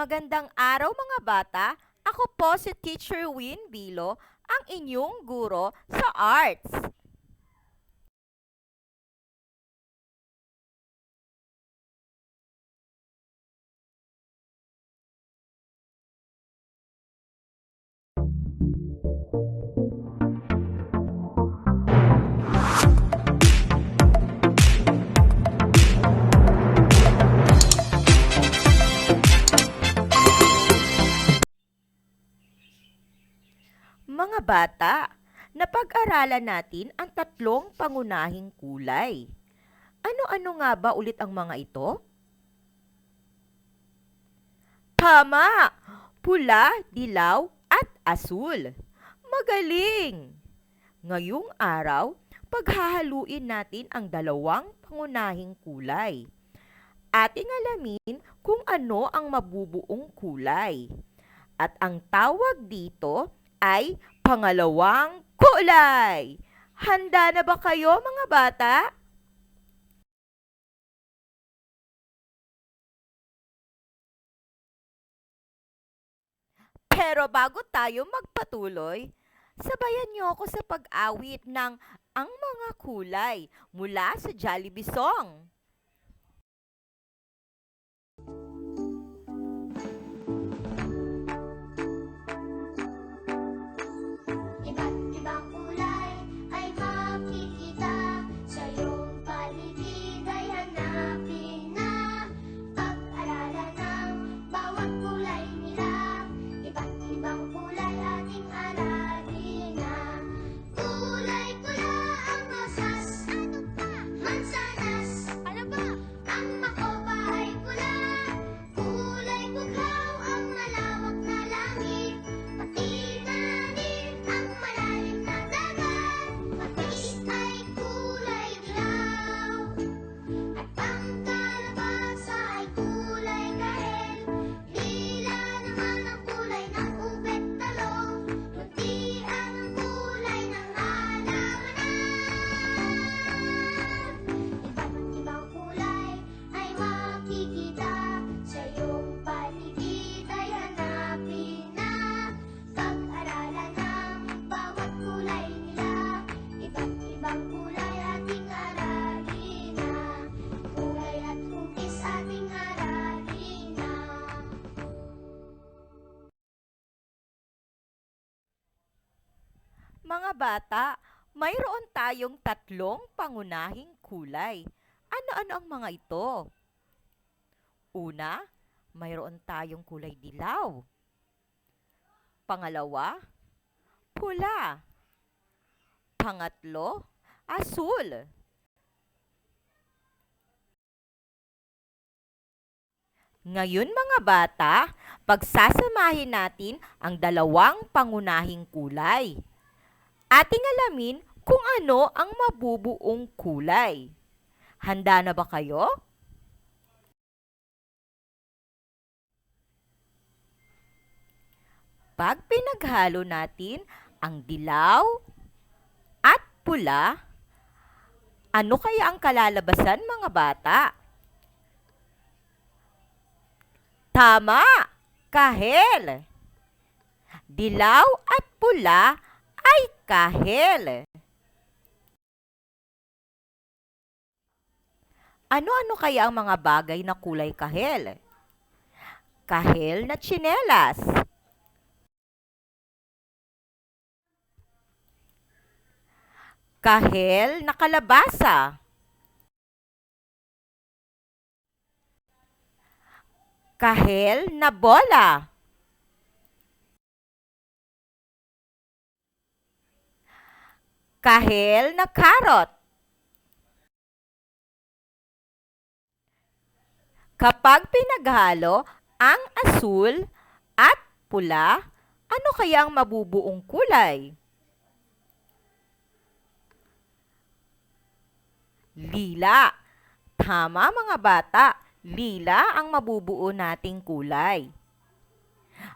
Magandang araw mga bata. Ako po si Teacher Win Bilo, ang inyong guro sa arts. Bata, napag-aralan natin ang tatlong pangunahing kulay. Ano-ano nga ba ulit ang mga ito? Tama! Pula, dilaw, at asul. Magaling! Ngayong araw, paghahaluin natin ang dalawang pangunahing kulay. Ating alamin kung ano ang mabubuong kulay. At ang tawag dito ay pangalawang kulay. Handa na ba kayo mga bata? Pero bago tayo magpatuloy, sabayan niyo ako sa pag-awit ng Ang Mga Kulay mula sa Jollibee Song. Mga bata, mayroon tayong tatlong pangunahing kulay. Ano-ano ang mga ito? Una, mayroon tayong kulay dilaw. Pangalawa, pula. Pangatlo, asul. Ngayon mga bata, pagsasamahin natin ang dalawang pangunahing kulay. Ating alamin kung ano ang mabubuong kulay. Handa na ba kayo? Pag pinaghalo natin ang dilaw at pula, ano kaya ang kalalabasan mga bata? Tama! Kahel! Dilaw at pula ay kahel. Ano-ano kaya ang mga bagay na kulay kahel? Kahel na tsinelas. Kahel na kalabasa. Kahel na bola. Kahel na karot. Kapag pinaghalo ang asul at pula, ano kaya ang mabubuong kulay? Lila. Tama mga bata, lila ang mabubuo nating kulay.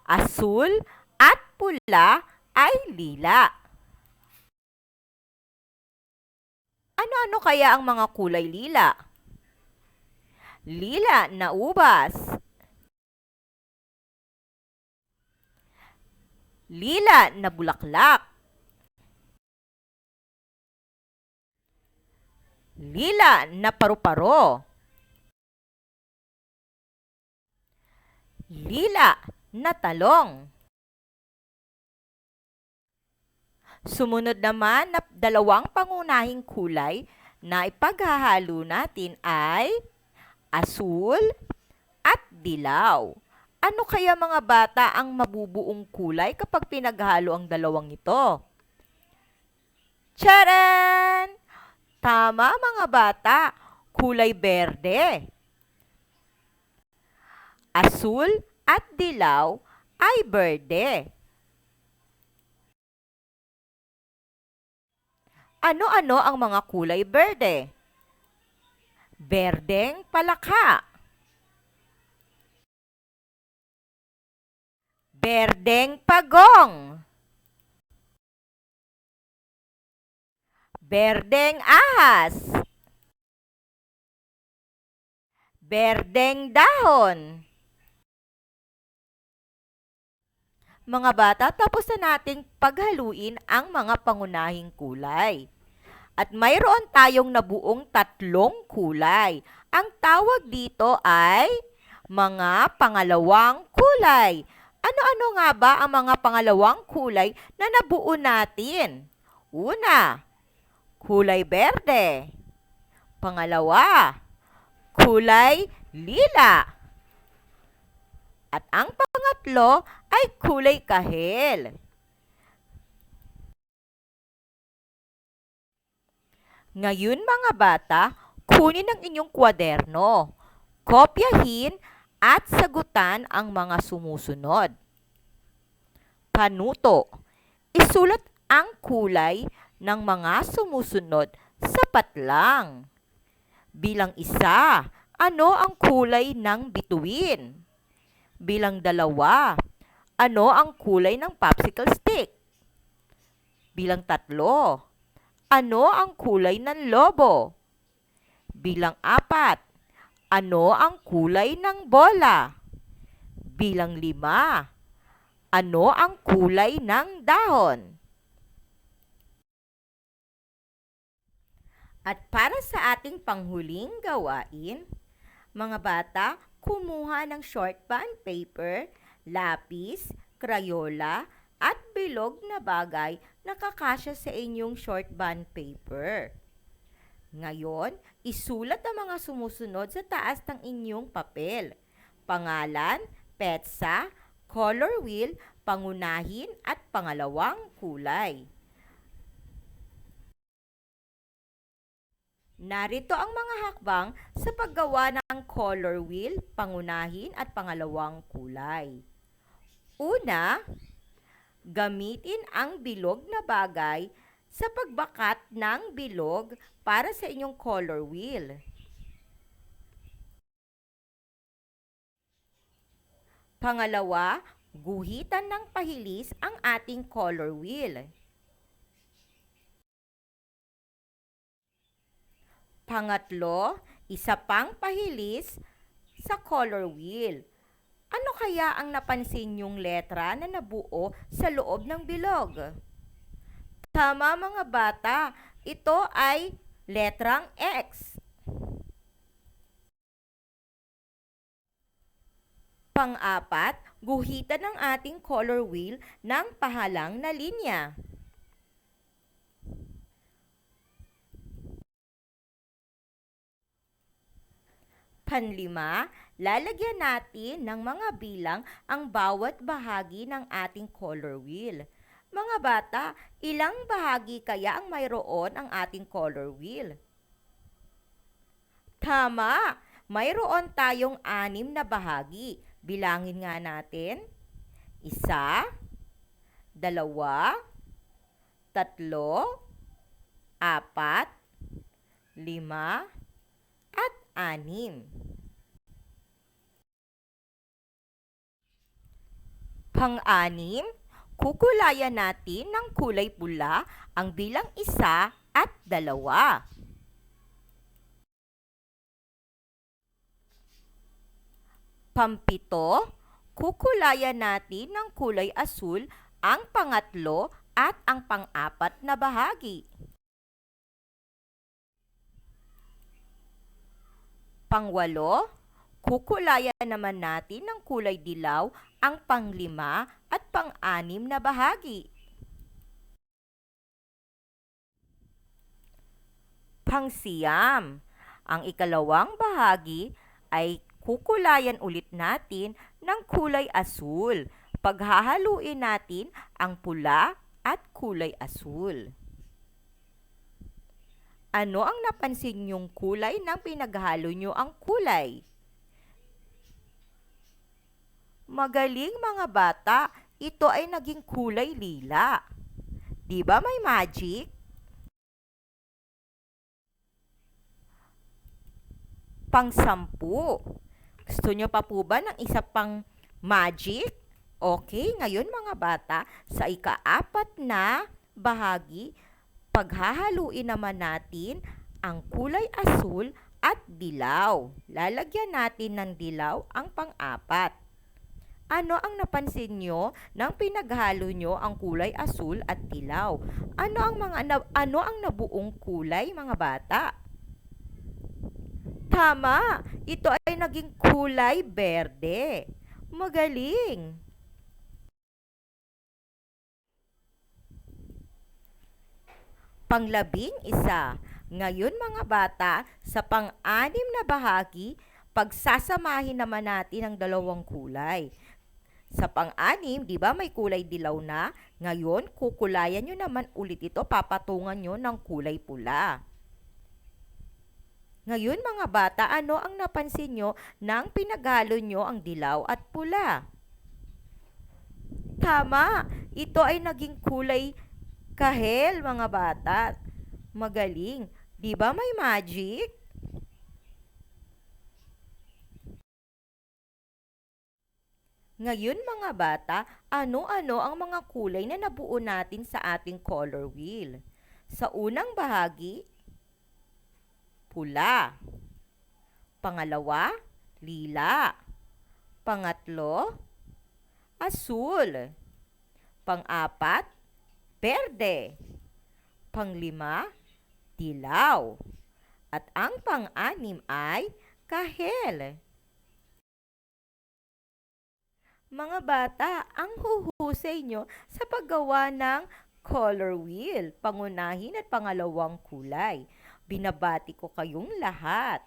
Asul at pula ay lila. Ano-ano kaya ang mga kulay lila? Lila na ubas. Lila na bulaklak. Lila na paru-paro. Lila na talong. Sumunod naman na dalawang pangunahing kulay na ipaghahalo natin ay asul at dilaw. Ano kaya mga bata ang mabubuong kulay kapag pinaghalo ang dalawang ito? Charan! Tama mga bata, kulay berde. Asul at dilaw ay berde. Ano-ano ang mga kulay berde? Berdeng palaka. Berdeng pagong. Berdeng ahas. Berdeng dahon. Mga bata, tapos na nating paghaluin ang mga pangunahing kulay. At mayroon tayong nabuong tatlong kulay. Ang tawag dito ay mga pangalawang kulay. Ano-ano nga ba ang mga pangalawang kulay na nabuo natin? Una, kulay berde. Pangalawa, kulay lila. At ang pangatlo ay kulay kahel. Ngayon mga bata, kunin ang inyong kwaderno. Kopyahin at sagutan ang mga sumusunod. Panuto. Isulat ang kulay ng mga sumusunod sa patlang. Bilang isa, ano ang kulay ng bituin? Bilang dalawa, ano ang kulay ng popsicle stick? Bilang tatlo, ano ang kulay ng lobo? Bilang apat, ano ang kulay ng bola? Bilang lima, ano ang kulay ng dahon? At para sa ating panghuling gawain, mga bata, kumuha ng short band paper, lapis, krayola, at bilog na bagay na kakasya sa inyong short band paper. Ngayon, isulat ang mga sumusunod sa taas ng inyong papel. Pangalan, petsa, color wheel, pangunahin at pangalawang kulay. Narito ang mga hakbang sa paggawa ng color wheel, pangunahin at pangalawang kulay. Una, gamitin ang bilog na bagay sa pagbakat ng bilog para sa inyong color wheel. Pangalawa, guhitan ng pahilis ang ating color wheel. Pangatlo, isa pang pahilis sa color wheel. Ano kaya ang napansin yung letra na nabuo sa loob ng bilog? Tama mga bata, ito ay letrang X. Pang-apat, guhitan ng ating color wheel ng pahalang na linya. Panlima, lalagyan natin ng mga bilang ang bawat bahagi ng ating color wheel. Mga bata, ilang bahagi kaya ang mayroon ang ating color wheel? Tama! Mayroon tayong anim na bahagi. Bilangin nga natin. Isa, dalawa, tatlo, apat, lima, at anim. Pang-anim, kukulayan natin ng kulay pula ang bilang isa at dalawa. Pampito, kukulayan natin ng kulay asul ang pangatlo at ang pang-apat na bahagi. Pangwalo, kukulayan naman natin ng kulay dilaw ang panglima at pang-anim na bahagi. Pangsiyam, ang ikalawang bahagi ay kukulayan ulit natin ng kulay asul. Paghahaluin natin ang pula at kulay asul. Ano ang napansin niyong kulay nang pinaghalo niyo ang kulay? Magaling mga bata, ito ay naging kulay lila. Di ba may magic? Pangsampu. Gusto niyo pa po ba ng isa pang magic? Okay, ngayon mga bata, sa ikaapat na bahagi, paghahaluin naman natin ang kulay asul at dilaw. Lalagyan natin ng dilaw ang pang-apat. Ano ang napansin nyo nang pinaghalo nyo ang kulay asul at dilaw? Ano ang mga na- ano ang nabuong kulay mga bata? Tama, ito ay naging kulay berde. Magaling. Panglabing isa. Ngayon mga bata, sa pang-anim na bahagi, pagsasamahin naman natin ang dalawang kulay. Sa pang-anim, di ba may kulay dilaw na? Ngayon, kukulayan nyo naman ulit ito, papatungan nyo ng kulay pula. Ngayon mga bata, ano ang napansin nyo nang pinaghalo nyo ang dilaw at pula? Tama, ito ay naging kulay kahel mga bata. Magaling. Di ba may magic? Ngayon mga bata, ano-ano ang mga kulay na nabuo natin sa ating color wheel? Sa unang bahagi, pula. Pangalawa, lila. Pangatlo, asul. Pang-apat, berde. Panglima, dilaw. At ang pang-anim ay kahel. Mga bata, ang huhusay nyo sa paggawa ng color wheel, pangunahin at pangalawang kulay. Binabati ko kayong lahat.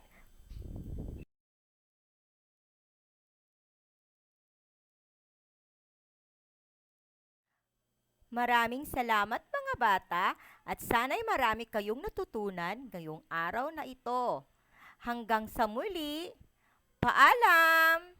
Maraming salamat mga bata at sana'y marami kayong natutunan ngayong araw na ito. Hanggang sa muli, paalam!